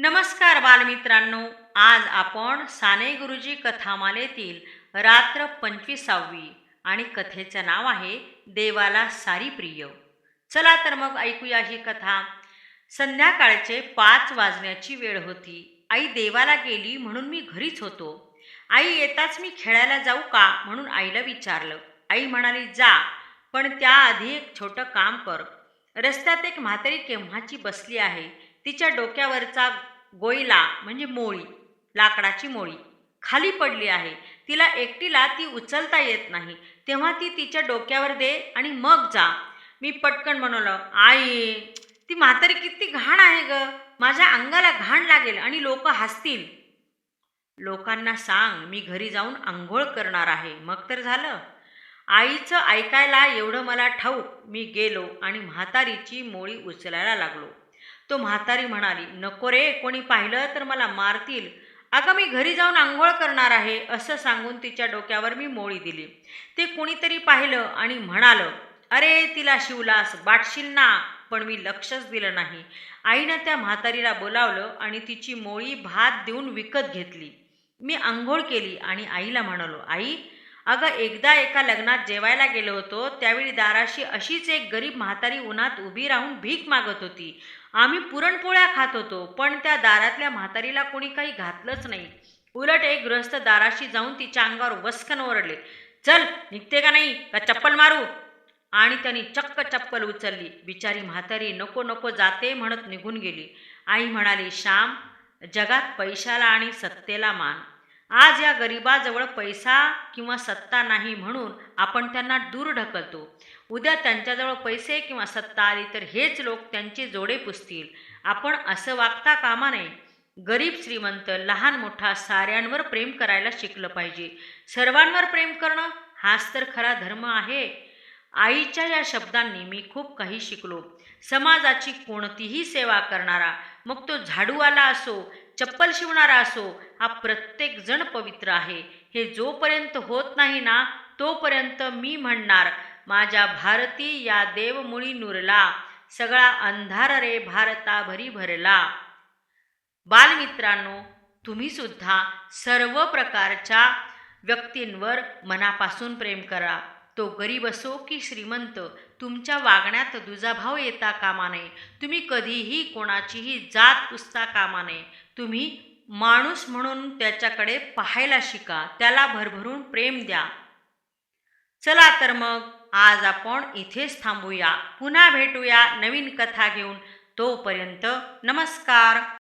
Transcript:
नमस्कार बालमित्रांनो आज आपण साने गुरुजी कथामालेतील रात्र पंचवीसावी आणि कथेचं नाव आहे देवाला सारी प्रिय चला तर मग ऐकूया ही कथा. संध्याकाळचे पाच वाजण्याची वेळ होती. आई देवाला गेली म्हणून मी घरीच होतो. आई येताच मी खेळायला जाऊ का? म्हणून आईला विचारलं. आई म्हणाली जा पण त्याआधी एक छोटं काम कर. रस्त्यात एक म्हातारी केव्हाची बसली आहे? तिच्या डोक्यावरचा गोईला म्हणजे मोळी लाकडाची मोळी खाली पडली आहे. तिला एकटीला ती उचलता येत नाही. तेव्हा ती तिच्या डोक्यावर दे आणि मग जा. मी पटकन बनवलं आई ती म्हातारी किती घाण आहे ग. माझ्या अंगाला घाण लागेल आणि लोक हसतील. लोकांना सांग मी घरी जाऊन आंघोळ करणार आहे. मग तर झालं. आईचं ऐकायला एवढं मला ठाऊक. मी गेलो आणि म्हातारीची मोळी उचलायला लागलो. तो म्हातारी म्हणाली नको रे कोणी पाहिलं तर मला मारतील. अगं मी घरी जाऊन आंघोळ करणार आहे असं सांगून तिच्या डोक्यावर मी मोळी दिली. ते कुणीतरी पाहिलं आणि म्हणालं अरे तिला शिवलास बाटशील ना. पण मी लक्षच दिलं नाही. आईनं त्या म्हातारीला बोलावलं आणि तिची मोळी भात देऊन विकत घेतली. मी आंघोळ केली आणि आईला म्हणालो आई अगं एकदा एका लग्नात जेवायला गेलो होतो त्यावेळी दाराशी अशीच एक गरीब म्हातारी उन्हात उभी राहून भीक मागत होती. आम्ही पुरणपोळ्या खात होतो पण त्या दारातल्या म्हातारीला कोणी काही घातलंच नाही. उलट एक गृहस्थ दाराशी जाऊन तिच्या अंगावर वस्कन ओरडले चल निघते का नाही? का चप्पल मारू? आणि त्यांनी चक्क चप्पल उचलली. बिचारी म्हातारी नको नको जाते म्हणत निघून गेली. आई म्हणाली श्याम जगात पैशाला आणि सत्तेला मान. आज या गरिबाजवळ पैसा किंवा सत्ता नाही म्हणून आपण त्यांना दूर ढकलतो. उद्या त्यांच्याजवळ पैसे किंवा सत्ता आली तर हेच लोक त्यांचे जोडे पुसतील. आपण असं वागता कामा नये. गरीब श्रीमंत लहान मोठा साऱ्यांवर प्रेम करायला शिकलं पाहिजे. सर्वांवर प्रेम करणं हाच तर खरा धर्म आहे. आईच्या या शब्दांनी मी खूप काही शिकलो. समाजाची कोणतीही सेवा करणारा मग तो झाडूवाला असो चप्पल शिवणारा असो हा प्रत्येक जण पवित्र आहे. हे जोपर्यंत होत नाही ना तोपर्यंत मी म्हणणार माझ्या भारती या देवमुळी नुरला सगळा अंधार रे भारता भरी भरला. बालमित्रांनो तुम्ही सुद्धा सर्व प्रकारच्या व्यक्तींवर मनापासून प्रेम करा. तो गरीब असो की श्रीमंत तुमच्या वागण्यात दुजाभाव येता कामा नये. तुम्ही कधीही कोणाचीही जात पुसता कामा नये. तुम्ही माणूस म्हणून त्याच्याकडे पाहायला शिका त्याला भरभरून प्रेम द्या. चला तर मग आज आपण इथेच थांबूया. पुन्हा भेटूया नवीन कथा घेऊन. तोपर्यंत नमस्कार.